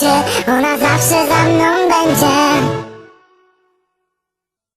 się, ona zawsze za mną